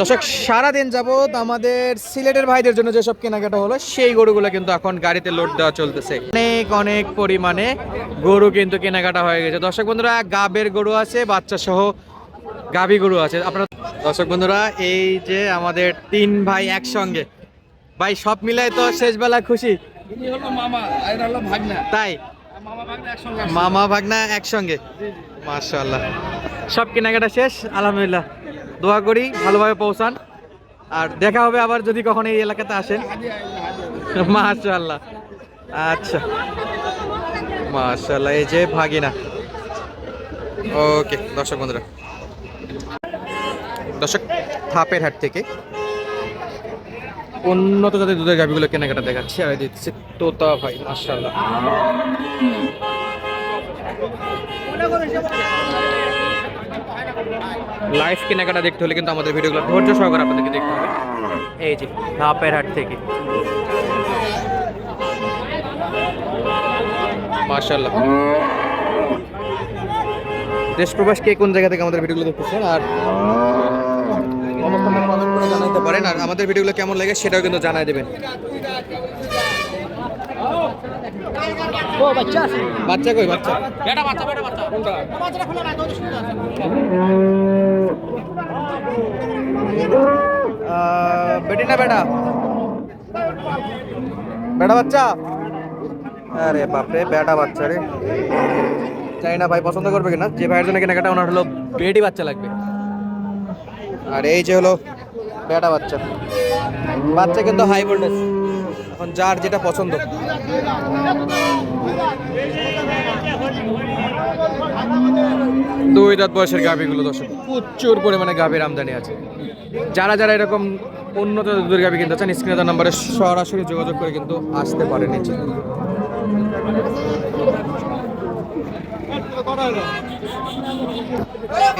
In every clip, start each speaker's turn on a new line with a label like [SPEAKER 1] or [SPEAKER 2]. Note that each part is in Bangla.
[SPEAKER 1] দর্শক সারাদিন যাবত আমাদের সিলেটের ভাইদের জন্য যেসব কেনাকাটা হলো সেই গরুগুলো কিন্তু এখন গাড়িতে লোড দেওয়া চলতেছে। অনেক অনেক পরিমাণে গরু কিন্তু কেনাকাটা হয়ে গেছে। দর্শক বন্ধুরা গাবের গরু আছে বাচ্চা সহ গাভী গরু আছে। আপনারা দর্শক বন্ধুরা এই যে আমাদের তিন ভাই একসঙ্গে। ভাই সব মিলাই তো শেষবেলা খুশি। তাই?
[SPEAKER 2] মামা ভাগনা একসঙ্গে
[SPEAKER 1] ভাগনা সব কেনাকাটা শেষ আলহামদুলিল্লাহ। দোয়া করি, ভালোভাবে পৌঁছান। আর দেখা হবে আবার যদি কখনো এই এলাকাতে আসেন। মাশাআল্লাহ। আচ্ছা। মাশাআল্লাহ, এই যে ভাগিনা। ওকে, দর্শক বন্ধুরা। দর্শক, থাপের হাট থেকে উন্নত জাতের দুধের গাভিগুলো কেনাকাটা দেখাচ্ছি, আর দিচ্ছে তোতা ভাই, মাশাআল্লাহ। লাইভ কেনাকাটা দেখতে হলে কিন্তু আমাদের ভিডিওগুলো ধৈর্য সহকারে আপনাদেরকে দেখতে হবে। এই যে, ধাপের হাট থেকে। মাশাল্লাহ দেশ প্রবাস কে কোন জায়গা থেকে আমাদের ভিডিওগুলো দেখতেছেন? আর জানাতে পারেন। আর আমাদের ভিডিওগুলো কেমন লাগে সেটাও কিন্তু জানাই দেবেন। বাচ্চা কই বাচ্চা?
[SPEAKER 2] বেটা বাচ্চা বেটা বাচ্চা। কোনটা?
[SPEAKER 1] আহ, বেটি না বেটা? বেটা বাচ্চা? আরে বাপরে বেটা বাচ্চা রে। জানি না ভাই পছন্দ করবে কিনা। যে ভাইয়ের জন্য কেনাকাটা ওনার হলো বেটি বাচ্চা লাগবে। আর এই যে হলো বেটা বাচ্চা। বাচ্চা কিন্তু হাই ভোল্টেজ এখন যার যেটা পছন্দ। দুই দাঁত বয়সের গাভিগুলো দর্শক, প্রচুর পরিমাণে গাভীর আমদানি আছে। যারা যারা এরকম উন্নত দুধের গাভি কিনতে চান, স্ক্রিনে তার নাম্বারে সরাসরি যোগাযোগ করে কিন্তু আসতে পারেন নিচে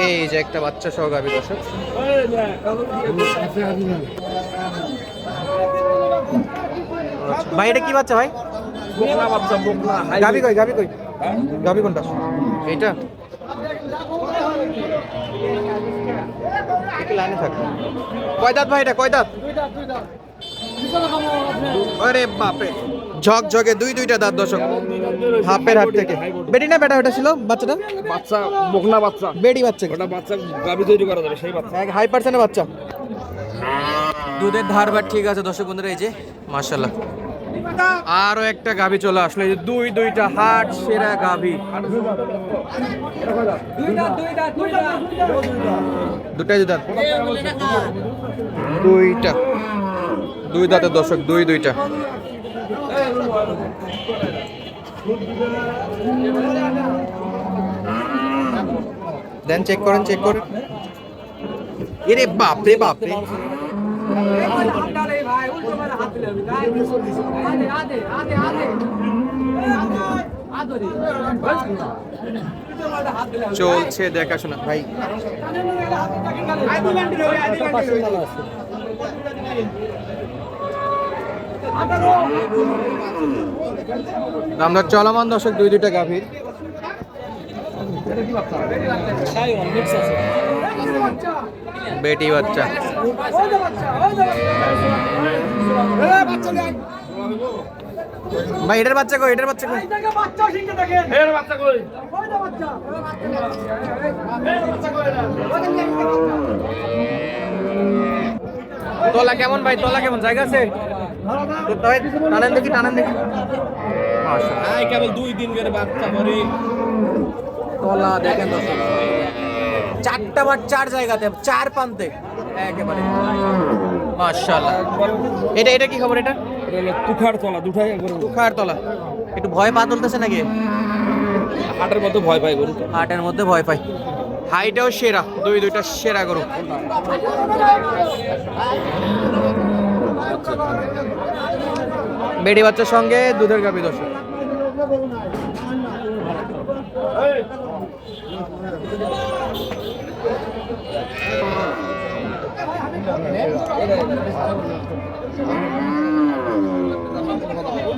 [SPEAKER 1] এই যে একটা বাচ্চা সহ গাভি দর্শক। ভাই এটা কি বাচ্চা ভাই? গাভি কই গাভি কই? গাভি কোনটা? এইটা? একটু লাইনে থাক। কয় দাঁত ভাই এটা? কয় দাঁত? আরে বাপরে। ঝক ঝকে দুই দুইটা দাঁত দর্শক। হাফের হাত থেকে। বেটি না বেটা ওটা ছিল বাচ্চাটা?
[SPEAKER 2] বাচ্চা বকনা বাচ্চা।
[SPEAKER 1] বেটি বাচ্চা।
[SPEAKER 2] ওটা বাচ্চা গাবি তৈরি করা যাবে সেই বাচ্চা।
[SPEAKER 1] হাই পার্সেন্টের বাচ্চা। দুধের ধার বাট ঠিক আছে, দর্শক বন্ধুরা, এই যে মার্শাল্লাহ আরও একটা গাভী চলে আসলো, এই যে দুই, দুইটা হাট সেরা গাভী। দুটাই দাঁত দুইটা। দুই দাঁতের দর্শক, দুই, দুইটা। দেন চেক করেন চেক করেন। এরে বাপরে বাপরে। চলছে দেখাশোনা ভাই। আমরা চলমান দর্শক দুই দুইটা গাভীর। বেটি বাচ্চা। ভাই এটার বাচ্চা কই? এটার বাচ্চা কই?
[SPEAKER 2] এর বাচ্চা কই?
[SPEAKER 1] তলা কেমন ভাই? তলা কেমন? জায়গা আছে? টানেন দেখি টানেন দেখি।
[SPEAKER 2] কেবল দুই দিন করে বাচ্চা মরে
[SPEAKER 1] তলা দেখেন তো চারটা বার চার জায়গাতে চার প্রান্তে। একেবারে। মাশাআল্লাহ। এটা এটা কি খবর এটা?
[SPEAKER 2] এটা হলো তুখার তলা দুটাই করে
[SPEAKER 1] তুখার তলা একটু ভয় পা তুলতেছে নাকি?
[SPEAKER 2] হাটের মতো ভয় পাই গরু
[SPEAKER 1] হাটের মধ্যে ভয় পাই। হাইটাও সেরা দুই দুইটা সেরা গরু। বেড়ি বাচ্চার সঙ্গে দুধের গাভী দর্শক।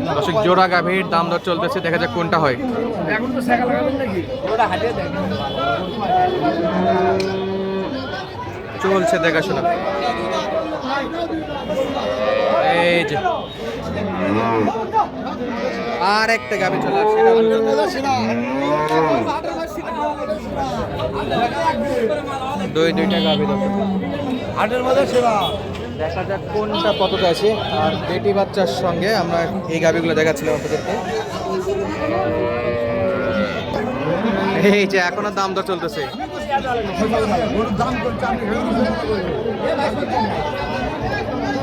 [SPEAKER 1] দর্শক জোড়া গাভীর দাম দর চলতেছে দেখা যাক কোনটা হয়।
[SPEAKER 2] এখন তো সাইকেল লাগাবেন নাকি? ওটা হাটে দেখ।
[SPEAKER 1] চলছে দেখাশোনা। এই যে। আর একটা গাবি চলে আসছে দুই দুইটা গাবি
[SPEAKER 2] হাটের মধ্যে সেরা
[SPEAKER 1] দেখা যাক কোনটা কতটা আছে আর বেটি বাচ্চার সঙ্গে আমরা এই গাবিগুলো দেখাচ্ছিলাম আপনাদেরকে। এই যে এখনও দাম দর চলতেছে।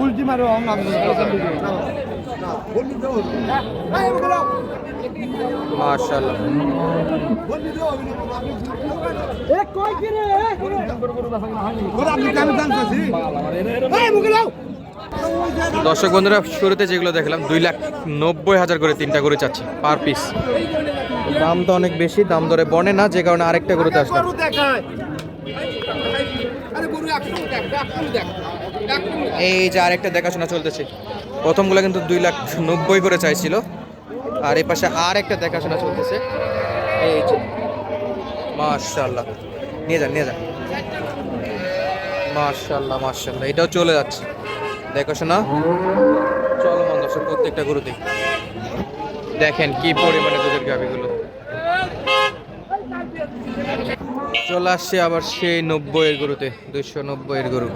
[SPEAKER 3] উল্টি মারো
[SPEAKER 1] মাশাআল্লাহ।
[SPEAKER 3] আপনি
[SPEAKER 1] দর্শক বন্ধুরা শুরুতে যেগুলো দেখলাম দুই লাখ নব্বই হাজার করে তিনটা করে চাচ্ছি পার পিস দাম তো অনেক বেশি দাম দরে বনে না যে কারণে আরেকটা গরুতে আসলাম। এই যে আরেকটা দেখাশোনা চলতেছে। প্রথমগুলো কিন্তু দুই লাখ নব্বই করে চাইছিল। আর এই পাশে আর একটা দেখাশোনা চলতেছে। এই যে মার্শাল্লাহ নিয়ে যান নিয়ে যান। মার্শাল্লাহ মার্শাল্লাহ এটাও চলে যাচ্ছে। দেখাশোনা চলো মন দর্শক প্রত্যেকটা গরুতে দেখেন কি পরিমাণে দুধের গাভিগুলো। চলে আসছে আবার সেই নব্বইয়ের গরুতে, দুইশো নব্বইয়ের গরু।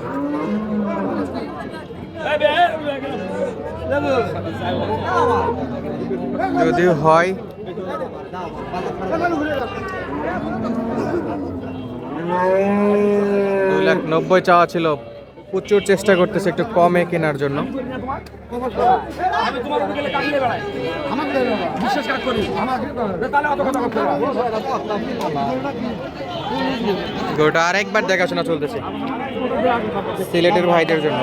[SPEAKER 1] যদি হয়। দুই লাখ নব্বই চাওয়া ছিল। প্রচুর চেষ্টা করতেছে একটু কমে কেনার জন্য। গরুটা আরেকবার দেখাশোনা চলতেছে। সিলেটের ভাইদের জন্য।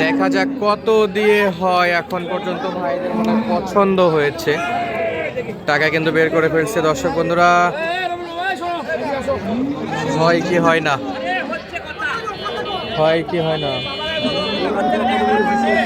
[SPEAKER 1] দেখা যাক কত দিয়ে হয় এখন পর্যন্ত ভাইদের পছন্দ হয়েছে। টাকা কিন্তু বের করে ফেলছে দর্শক বন্ধুরা। হয় কি হয় না? হয় কি হয় না?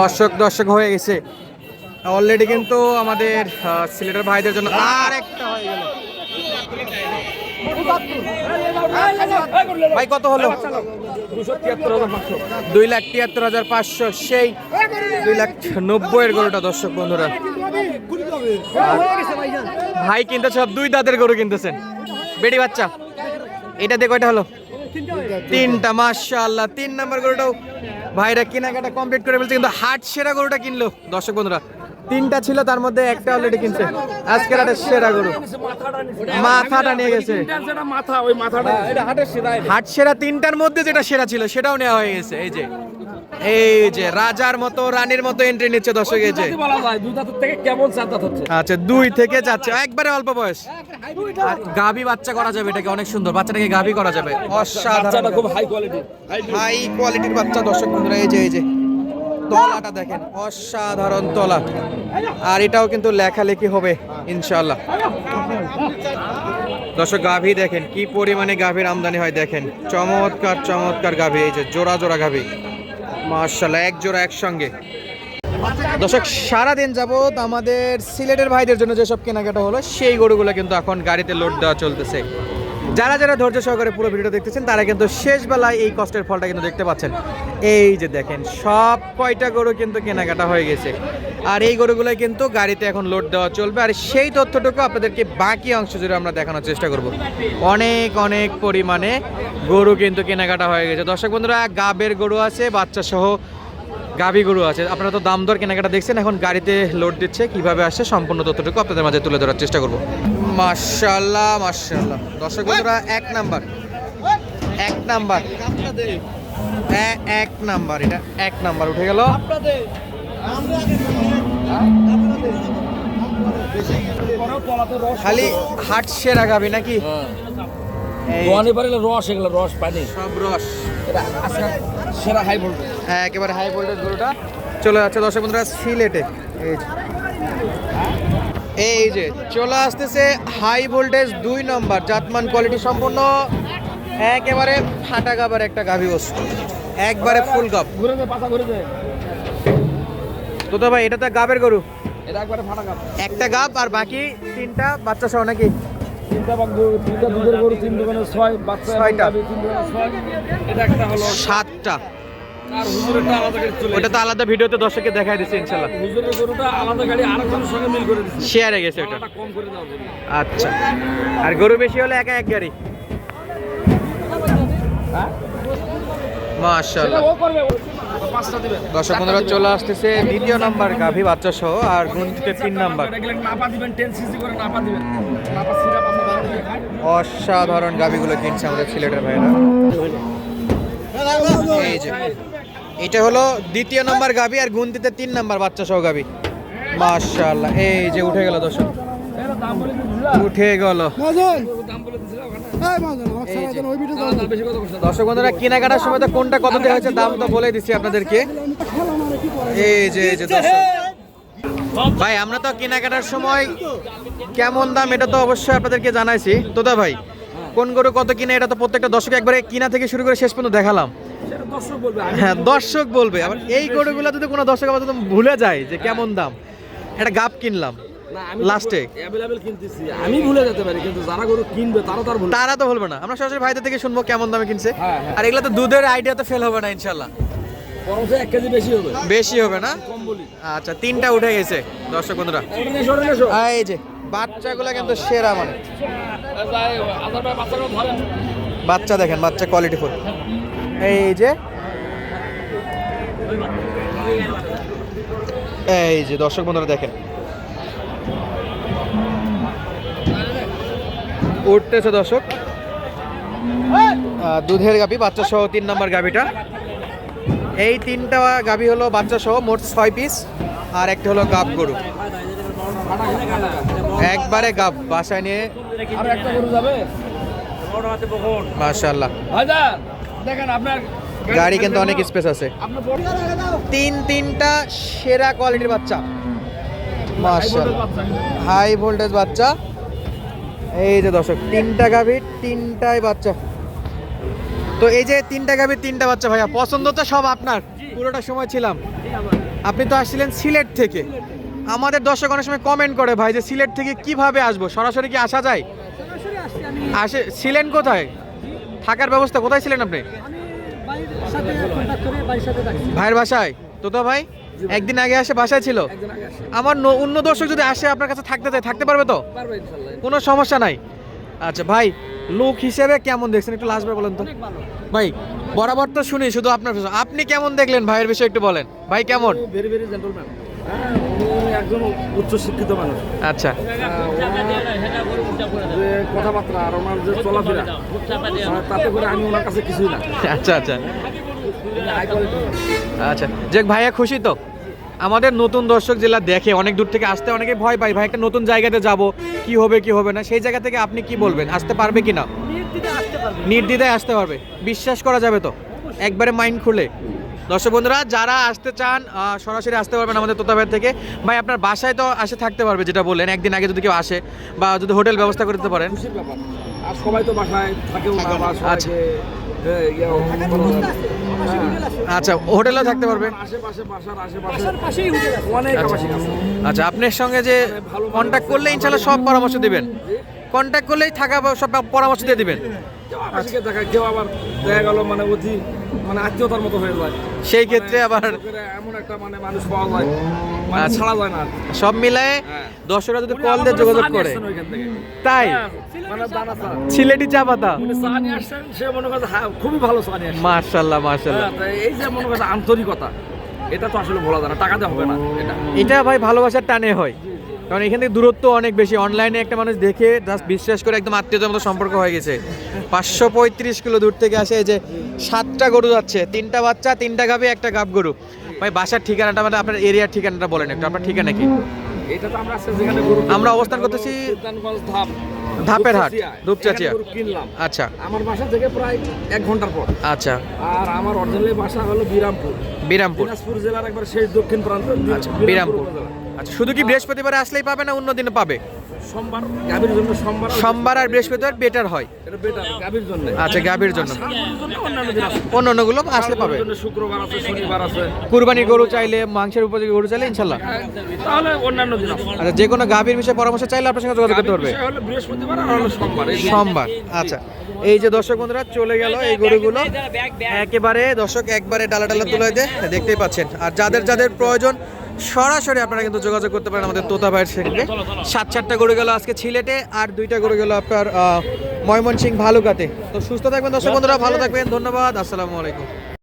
[SPEAKER 1] দর্শক দর্শক হয়ে গেছে। অলরেডি কিন্তু আমাদের সিলেটের ভাইদের জন্য আর একটা হয়ে গেল। ভাই, কত হলো? দুই লাখ তিয়াত্তর হাজার পাঁচশো, সেই দুই লাখ নব্বইয়ের গরুটা, দর্শক বন্ধুরা। ভাই কিনতেছে, সব দুই দাঁতের গরু কিনতেছেন। বেটি বাচ্চা। এটা দেখো এটা হলো? তিনটা, মাশাআল্লাহ। তিন নাম্বার গরুটাও ভাইরা কেনাকাটা কমপ্লিট করে ফেলছে, কিন্তু হাট সেরা গরুটা কিনলো। দর্শক বন্ধুরা তিনটা ছিল তার মধ্যে একটা অলরেডি কিনছে। আজকের হাটের সেরা গরু। মাথাটা নিয়ে গেছে। হাট সেরা তিনটার মধ্যে যেটা সেরা ছিল সেটাও নেওয়া হয়ে গেছে। এই যে এই যে রাজার মতো রানীর মতো এন্ট্রি নিচ্ছে দর্শক এই যে। আচ্ছা দুই থেকে যাচ্ছে একবারে অল্প বয়স। গাভী বাচ্চা করা যাবে এটাকে অনেক সুন্দর। বাচ্চাটাকে গাভী করা যাবে। অসাধারণ।
[SPEAKER 2] খুব হাই কোয়ালিটি
[SPEAKER 1] হাই কোয়ালিটির বাচ্চা দর্শক বন্ধুরা এই যে এই যে। তলাটা দেখেন, অসাধারণ তলা। আর এটাও কিন্তু লেখালেখি হবে ইনশাল্লাহ দর্শক, গাভী দেখেন, কি পরিমাণে গাভীর আমদানি হয় দেখেন। চমৎকার চমৎকার গাভী, এই যে জোড়া জোড়া গাভী। মার্শাল্লাহ একসঙ্গে। দর্শক, সারাদিন যাবত আমাদের সিলেটের ভাইদের জন্য যেসব কেনাকাটা হলো, সেই গরুগুলো কিন্তু এখন গাড়িতে লোড দেওয়া চলতেছে। যারা যারা ধৈর্য সহকারে পুরো ভিডিও দেখতেছেন, তারা কিন্তু শেষ বেলায় এই কষ্টের ফলটা কিন্তু দেখতে পাচ্ছেন। এই যে দেখেন, সব কয়টা গরু কিন্তু কেনাকাটা হয়ে গেছে। আর এই গরুগুলো কিন্তু গাড়িতে এখন লোড দেওয়া চলবে। আর সেই তথ্যটুকু আপনাদেরকে বাকি অংশ জুড়ে আমরা দেখানোর চেষ্টা করব। অনেক অনেক পরিমাণে গরু কিন্তু কেনাকাটা হয়ে গেছে। দর্শক বন্ধুরা গাবের গরু আছে বাচ্চা সহ গাভী গরু আছে। আপনারা তো দাম দর কেনাকাটা দেখছেন, এখন গাড়িতে লোড দিচ্ছে, কীভাবে আসছে সম্পূর্ণ তথ্যটুকু আপনাদের মাঝে তুলে ধরার চেষ্টা করব। মার্শাল্লাহ মার্শাল্লাহ দর্শক বন্ধুরা, এক নাম্বার এক নাম্বার। এক নাম্বার এটা এক নাম্বার উঠে গেল। খালি হাট সেরা গাবি নাকি? এই
[SPEAKER 2] দোয়ানি রস এগুলো রস পানি
[SPEAKER 1] সব রস।
[SPEAKER 2] এটা আজকাল সেরা হাই ভোল্টেজ
[SPEAKER 1] হ্যাঁ একেবারে হাই ভোল্টেজ গরুটা। চলে যাচ্ছে দর্শক বন্ধুরা সিলেটে। এই যে। এই যে চলে আসতেছে হাই ভোল্টেজ দুই নম্বর জাতমান কোয়ালিটি সম্পূর্ণ একেবারে ফাটা গাবার একটা গাভী বস্তু। একবারে ফুল গাব।
[SPEAKER 2] ঘুরে যায় পাতা ঘুরে যায়
[SPEAKER 1] তো তো ভাই এটা তো গাবের গরু?
[SPEAKER 2] এটা একবারে ফাটা কাপ
[SPEAKER 1] একটা গাব আর বাকি তিনটা বাচ্চা সহ নাকি?
[SPEAKER 2] তিনটা বাগ তিনটা দুধের গরু তিন দোকানে ছয় বাচ্চা
[SPEAKER 1] ছয়টা।
[SPEAKER 2] তিন দোকানে ছয়। এটা একটা হলো
[SPEAKER 1] সাতটা। ওটা তো আলাদা ভিডিওতে দর্শককে দেখাই দিচ্ছে ইনশাল্লাহ।
[SPEAKER 2] হুজুরের গরুটা আলাদা গাড়ি আরেকজনের সঙ্গে মিল করে দিচ্ছে
[SPEAKER 1] শেয়ারে গেছে ওটা।
[SPEAKER 2] কম করে জন্য
[SPEAKER 1] আচ্ছা। আর গরু বেশি হলে একা এক গাড়ি? মাশাআল্লাহ।
[SPEAKER 2] ও করবে ও পাঁচটা দিবে।
[SPEAKER 1] দর্শক বন্ধুরা চলে আসতেছে দ্বিতীয় নাম্বার গাভী বাচ্চা সহ আর তিন নাম্বার।
[SPEAKER 2] এটা গেলে নাপা দিবেন টেন সিসি করে নাপা দিবেন। নাপা সিরাপ আপনি ভালো করে খান
[SPEAKER 1] অসাধারণ গাভীগুলো কিনছে আমাদের সিলেটের ভাইরা এই যে এটা হলো দ্বিতীয় নাম্বার গাভী আর গুনতিতে তিন নাম্বার বাচ্চা সহ গাভী। মাশাআল্লাহ এই যে উঠে গেল দর্শক। উঠে গেল। দর্শক বন্ধুরা কেনাকাটার সময় তো কোনটা কত দেওয়া হয়েছে দাম তো বলে দিচ্ছি আপনাদেরকে। এই যে এই যে দর্শক। ভাই আমরা তো কেনাকাটার সময় কেমন দাম এটা তো অবশ্যই আপনাদেরকে জানাইছি। তোদা ভাই কোন গরু কত কিনে এটা তো প্রত্যেকটা দর্শক একবারে কিনা থেকে শুরু করে শেষ পর্যন্ত দেখালাম। হ্যাঁ দর্শক বলবে। আবার এই গরুগুলো যদি কোনো দর্শক আবার ভুলে যায় যে কেমন দাম একটা গাপ কিনলাম। লাস্টে
[SPEAKER 2] অ্যাভেলেবেল কিনতেছি। আমি ভুলে যেতে পারি কিন্তু যারা গরু কিনবে তারা তার ভুলে
[SPEAKER 1] তারা তো বলবে না। আমরা সরাসরি ভাইদের থেকে শুনব কেমন দামে কিনছে।
[SPEAKER 2] হ্যাঁ, হ্যাঁ।
[SPEAKER 1] আর এগুলো তো দুধের আইডিয়া তো ফেল হবে না ইনশাল্লাহ
[SPEAKER 2] বেশি হবে।
[SPEAKER 1] বেশি হবে না?
[SPEAKER 2] কম বলি।
[SPEAKER 1] আচ্ছা তিনটা উঠে গেছে দর্শক বন্ধুরা। এই যে বাচ্চাগুলো কিন্তু সেরা মানে। বাচ্চা দেখেন বাচ্চা কোয়ালিটি ফুল এই যে। এই যে দর্শক বন্ধুরা দেখেন। উঠতেছে দর্শক। দুধের গাভি বাচ্চা সহ তিন নম্বর গাভিটা এই তিনটা গাভি হলো বাচ্চা সহ মোট ছয় পিস আর একটা হলো গাব গরু। একবারে গাব বাসায় নিয়ে
[SPEAKER 2] আর একটা গরু যাবে?
[SPEAKER 1] মাশাল্লাহ
[SPEAKER 2] দেখেন আপনার
[SPEAKER 1] গাড়ি কিন্তু অনেক স্পেস আছে। তিন তিনটা সেরা কোয়ালিটির বাচ্চা। মাশাআল্লাহ। হাই ভোল্টেজ বাচ্চা। এই যে দর্শক তিনটা গাভীর তিনটাই বাচ্চা। তো এই যে তিনটা গাভীর তিনটা বাচ্চা ভাইয়া পছন্দ তো সব আপনার? পুরোটা সময় ছিলাম। আপনি তো আসছিলেন সিলেট থেকে। আমাদের দর্শক অনেক সময় কমেন্ট করে ভাই যে সিলেট থেকে কীভাবে আসব? সরাসরি কি আসা যায়? আসে ছিলেন কোথায়? থাকার ব্যবস্থা কোথায় ছিলেন আপনি? ভাইয়ের বাসায়? তো তো ভাই? একদিন আগে আসে বাসায় ছিল? আমার ন- অন্য দর্শক যদি আসে আপনার কাছে থাকতে চায় থাকতে পারবে তো? কোনো সমস্যা নাই। আচ্ছা ভাই লোক হিসেবে কেমন দেখছেন? একটু লাস্ট বলেন তো। ভাই বরাবর তো শুনি শুধু আপনার। আপনি কেমন দেখলেন ভাইয়ের বিষয়ে একটু বলেন। ভাই কেমন?
[SPEAKER 2] ভেরি ভেরি জেন্টলম্যান হ্যাঁ একজন উচ্চ শিক্ষিত মানুষ।
[SPEAKER 1] আচ্ছা।
[SPEAKER 2] হ্যাঁ, যে কথাবার্তা আর ওনার যে চলাফেরা তাতে করে আমি ওনার কাছে কিছুই না।
[SPEAKER 1] আচ্ছা
[SPEAKER 2] কোয়ালিটি
[SPEAKER 1] আচ্ছা যে ভাইয়া খুশি তো? আমাদের নতুন দর্শক জেলা দেখে অনেক দূর থেকে আসতে অনেকে ভয় পায় ভাই একটা নতুন জায়গাতে যাব কি হবে কি হবে না সেই জায়গা থেকে আপনি কি বলবেন? আসতে পারবে কি না নির্দ্বিধায় আসতে পারবে। বিশ্বাস করা যাবে তো? একবারে মাইন্ড খুলে। দর্শক বন্ধুরা যারা আসতে চান সরাসরি আসতে পারবেন আমাদের তোতাবাড়ি থেকে। ভাই আপনার বাসায় তো আসে থাকতে পারবে যেটা বললেন একদিন আগে যদি কেউ আসে বা যদি হোটেল ব্যবস্থা করে দিতে পারেন
[SPEAKER 2] আর সবাই তো বাসায় থাকেও
[SPEAKER 1] আচ্ছা। আচ্ছা হোটেলেও থাকতে পারবে আচ্ছা।
[SPEAKER 2] আছে
[SPEAKER 1] আচ্ছা আপনার সঙ্গে যে কন্ট্যাক্ট করলে ইনশাল্লাহ সব পরামর্শ দিবেন? কন্ট্যাক্ট করলেই থাকা সব পরামর্শ দিয়ে দিবেন।
[SPEAKER 2] কেউ দেখায় কেউ আবার দেখা গেল মানে অতি মানে আত্মীয়তার মতো হয়ে যায়
[SPEAKER 1] সেই ক্ষেত্রে আবার
[SPEAKER 2] এমন একটা মানে মানুষ পাওয়া যায় মানে
[SPEAKER 1] আচ্ছা।
[SPEAKER 2] ছাড়া যায় না
[SPEAKER 1] সব মিলায়ে। দর্শকরা যদি কল দিয়ে যোগাযোগ করে। তাই?
[SPEAKER 2] হ্যাঁ, চা।
[SPEAKER 1] সিলেটি চা পাতা।
[SPEAKER 2] সে মনে করছে, হ্যাঁ, খুবই ভালো চা নিয়ে
[SPEAKER 1] মার্শাল্লাহ মার্শাল্লাহ
[SPEAKER 2] হ্যাঁ, এই যে মনে করছে আন্তরিকতা এটা তো আসলে বলা যায় না টাকাতে হবে না এটা।
[SPEAKER 1] এটা ভাই ভালোবাসার টানে হয়। কারণ এখান থেকে দূরত্ব অনেক বেশি। অনলাইনে একটা মানুষ দেখে জাস্ট বিশ্বাস করে একদম আত্মীয়তার মতো সম্পর্ক হয়ে গেছে। পাঁচশো পঁয়ত্রিশ কিলো দূর থেকে আসে যে সাতটা গরু যাচ্ছে। তিনটা বাচ্চা তিনটা গাভি একটা গাব গরু। ভাই বাসার ঠিকানাটা মানে আপনার এরিয়ার ঠিকানাটা বলেন একটু। আপনার ঠিকানা কি?
[SPEAKER 2] এটা তো আমরা যেখানে
[SPEAKER 1] আমরা অবস্থান করতেছি
[SPEAKER 2] ধাপ
[SPEAKER 1] ধাপের হাট,
[SPEAKER 2] দুপচাচিয়া। কিনলাম।
[SPEAKER 1] আচ্ছা।
[SPEAKER 2] আমার বাসা থেকে প্রায় এক ঘণ্টার পর
[SPEAKER 1] আচ্ছা।
[SPEAKER 2] আর আমার অরিজিনালি বাসা হলো বিরামপুর।
[SPEAKER 1] বিরামপুর।
[SPEAKER 2] দিনাজপুর জেলার একবার শেষ দক্ষিণ প্রান্ত
[SPEAKER 1] আচ্ছা
[SPEAKER 2] বিরামপুর।
[SPEAKER 1] আচ্ছা শুধু কি বৃহস্পতিবার আসলেই পাবে না অন্য দিনে পাবে?
[SPEAKER 2] সোমবার গাভীর জন্য সোমবার
[SPEAKER 1] সোমবার আর বৃহস্পতিবার। বেটার হয়।
[SPEAKER 2] এটা বেটার গাভীর জন্য।
[SPEAKER 1] আচ্ছা গাভীর জন্য। অন্য অন্যগুলো আসলে পাবে।
[SPEAKER 2] শুক্রবার আছে শনিবার আছে।
[SPEAKER 1] কুরবানি গরু চাইলে মাংসের উপযোগী গরু চাইলে ইনশাল্লাহ।
[SPEAKER 2] তাহলে অন্যান্য দিন
[SPEAKER 1] আচ্ছা যে কোনো গাভীর বিষয়ে পরামর্শ চাইলে আপনার সঙ্গে যোগাযোগ করতে পারবে।
[SPEAKER 2] বৃহস্পতিবার আর সোমবার
[SPEAKER 1] সোমবার আচ্ছা। এই যে দর্শক বন্ধুরা চলে গেল এই গরুগুলো। একেবারে দর্শক একবারে ডালা ডালা তুলে দিয়ে দেখতেই পাচ্ছেন। আর যাদের যাদের প্রয়োজন সরাসরি আপনারা কিন্তু যোগাযোগ করতে পারেন আমাদের তোতা ভাইয়ের সঙ্গে। সাত চারটা গরু গেল আজকে ছিলেটে আর দুইটা গরু গেল আপনার ময়মনসিং ভালুকাতে। তো সুস্থ থাকবেন দর্শক বন্ধুরা ভালো থাকবেন ধন্যবাদ আসসালামু আলাইকুম।